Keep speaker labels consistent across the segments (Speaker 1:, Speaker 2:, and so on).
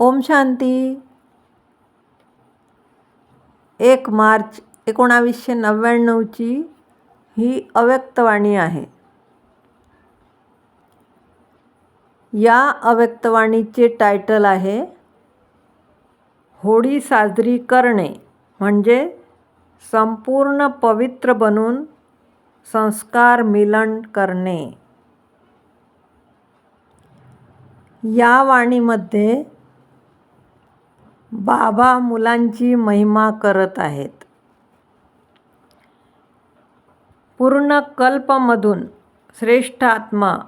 Speaker 1: ओम शांती. एक मार्च एकोणावीसशे नव्याण्णवची ही अव्यक्तवाणी आहे. या अव्यक्तवाणीचे टायटल आहे होळी साजरी करणे म्हणजे संपूर्ण पवित्र बनून संस्कार मिलन करणे. या वाणीमध्ये बाबा मुलांची महिमा करत आहेत. पूर्ण कल्पमधून श्रेष्ठ आत्मा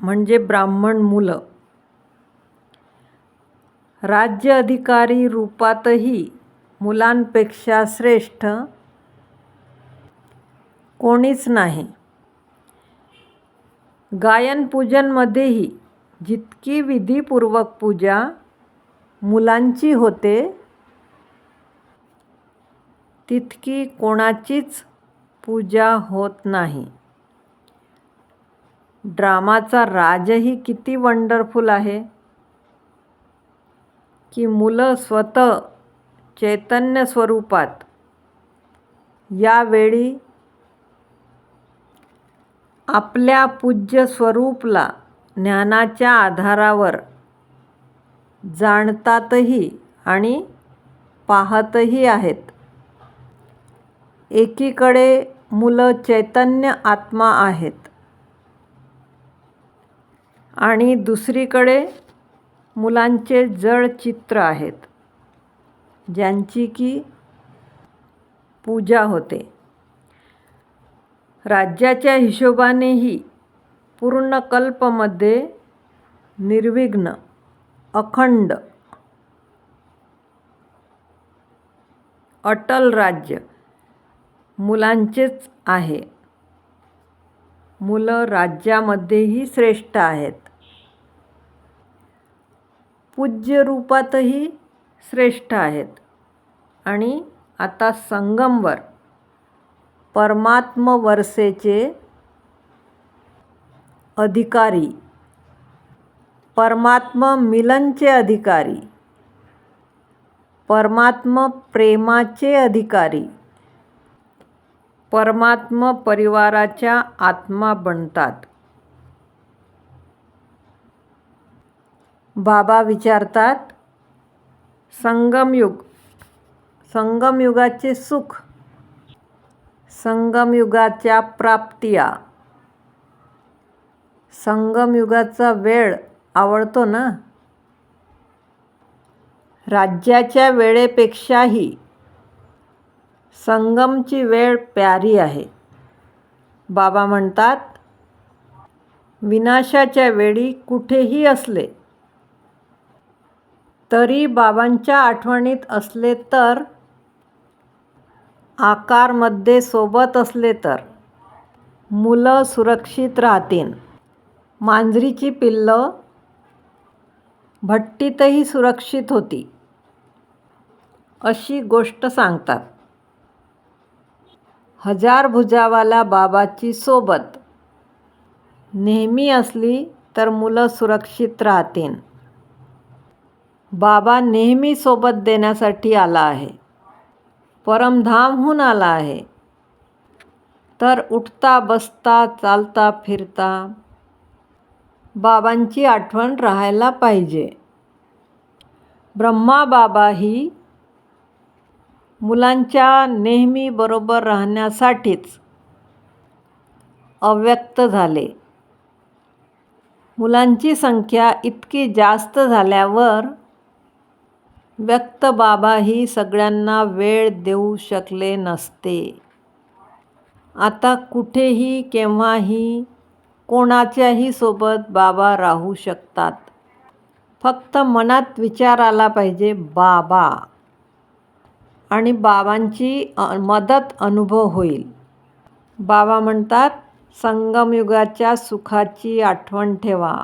Speaker 1: म्हणजे ब्राह्मण मुलं. राज्य अधिकारी रूपातही मुलांपेक्षा श्रेष्ठ कोणीच नाही. गायन पूजनमध्येही जितकी विधीपूर्वक पूजा मुलांची होते तितकी कोणाचीच पूजा होत नाही. ड्रामाचा राजही किती वंडरफुल आहे की मुलं स्वतः चैतन्य स्वरूपात यावेळी आपल्या पूज्य स्वरूपला ज्ञानाच्या आधारावर जाणतातही आणि पाहतही आहेत. एकीकडे मुलं चैतन्य आत्मा आहेत आणि दुसरीकडे मुलांचे जड चित्र आहेत ज्यांची की पूजा होते. राज्याच्या हिशोबानेही पूर्ण कल्पमध्ये निर्विघ्न अखंड अटल राज्य मुलांचेच आहे. मुलं राज्यामध्येही श्रेष्ठ आहेत. पूज्य रूपातही श्रेष्ठ आहेत. आणि आता संगमवर परमात्मवर्षेचे अधिकारी परमात्म मिलनचे अधिकारी. परमात्म प्रेमाचे अधिकारी. परमात्म परिवाराच्या आत्मा बनतात. बाबा विचारतात संगमयुग संगमयुगाचे सुख संगमयुगाच्या प्राप्तिया संगमयुगाचा वेळ आवडतो ना? राज्याच्या वेळेपेक्षाही संगमची वेळ प्यारी आहे. बाबा म्हणतात विनाशाच्या वेळी कुठेही असले तरी बाबांच्या आठवणीत असले तर आकारमध्ये सोबत असले तर मुलं सुरक्षित राहतील. मांजरीची पिल्लं भट्टीतही सुरक्षित होती. अशी गोष्ट सांगतात. हजार भुजावाला बाबाची सोबत. नेहमी असली तर मुलं सुरक्षित राहतील. बाबा नेहमी सोबत देण्यासाठी आला आहे. परमधामहून आला आहे. तर उठता बसता चालता फिरता बाबांची आठवण राहायला पाहिजे. ब्रह्मा बाबा ही मुलांच्या नेहमी बरोबर राहण्यासाठीच अव्यक्त झाले. मुलांची संख्या इतकी जास्त झाल्यावर व्यक्त बाबाही सगळ्यांना वेळ देऊ शकले नसते. आता कुठेही केव्हाही कोणाच्याही सोबत बाबा राहू शकतात. फक्त मनात विचार आला पाहिजे बाबा. आणि बाबांची मदत अनुभव होईल. बाबा म्हणतात संगमयुगाच्या सुखाची आठवण ठेवा.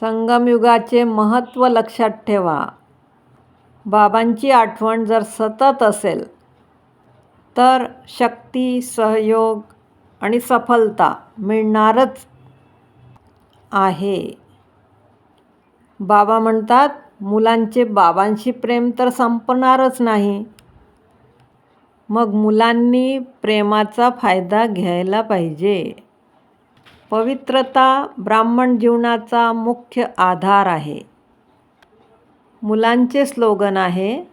Speaker 1: संगमयुगाचे महत्त्व लक्षात ठेवा. बाबांची आठवण जर सतत असेल तर शक्ती सहयोग आणि सफलता मिळणारच आहे. बाबा म्हणतात मुलांचे बाबांशी प्रेम तर संपणारच नाही. मग मुलांनी प्रेमाचा फायदा घ्यायला पाहिजे. पवित्रता ब्राह्मण जीवनाचा मुख्य आधार आहे. मुलांचे स्लोगन आहे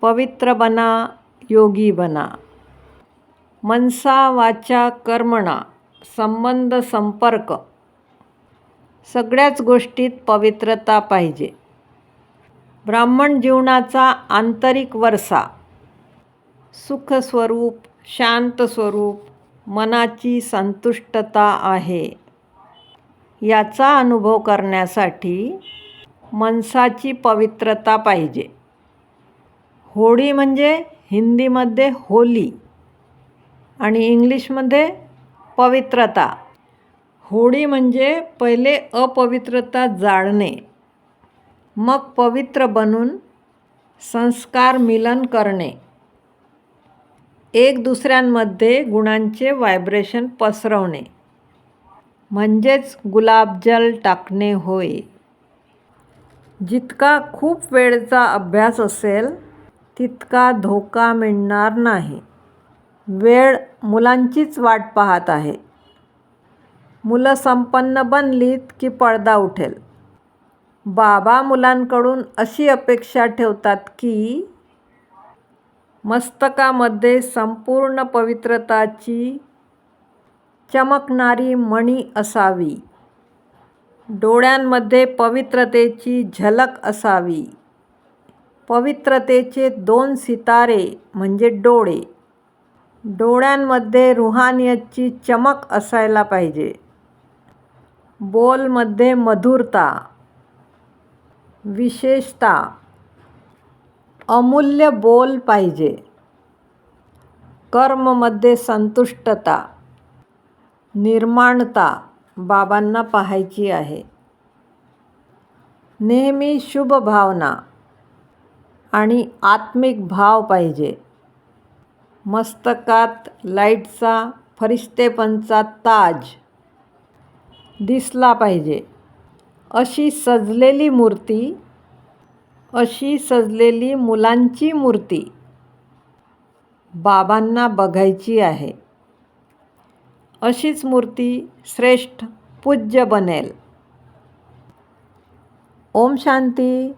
Speaker 1: पवित्र बना योगी बना. मनसा वाचा कर्मणा संबंध संपर्क. सगळ्याच गोष्टीत पवित्रता पाहिजे. ब्राह्मण जीवनाचा आंतरिक वरसा. सुखस्वरूप शांत स्वरूप मनाची संतुष्टता आहे. याचा अनुभव करण्यासाठी मनसाची पवित्रता पाहिजे. होळी म्हणजे हिंदीमध्ये होली. आणि इंग्लिशमध्ये पवित्रता. होळी म्हणजे पहिले अपवित्रता जाळणे. मग पवित्र बनून संस्कार मिलन करणे. एक दुसऱ्यांमध्ये गुणांचे व्हायब्रेशन पसरवणे. म्हणजेच गुलाबजल टाकणे होय. जितका खूप वेळचा अभ्यास असेल तितका धोका मिळणार नाही. वेळ मुलांचीच वाट पाहत आहे. मुलं संपन्न बनलीत की पडदा उठेल. बाबा मुलांकडून अशी अपेक्षा ठेवतात की मस्तकामध्ये संपूर्ण पवित्रताची चमकणारी मणी असावी. डोळ्यांमध्ये पवित्रतेची झलक असावी. पवित्रतेचे दोन सितारे म्हणजे डोळे. डोळ्यांमध्ये रुहानियतची चमक असायला पाहिजे. बोलमध्ये मधुरता. विशेषता. अमूल्य बोल पाहिजे. कर्ममध्ये संतुष्टता. निर्माणता बाबांना पाहायची आहे. नेहमी शुभ भावना आणि आत्मिक भाव पाहिजे. मस्तकात लाईटचा फरिश्तेपणचा ताज. दिसला पाहिजे. अशी सजलेली मूर्ती अशी सजलेली मुलांची मूर्ती बाबांना बघायची आहे. अशीच मूर्ती श्रेष्ठ पूज्य बनेल. ओम शांती.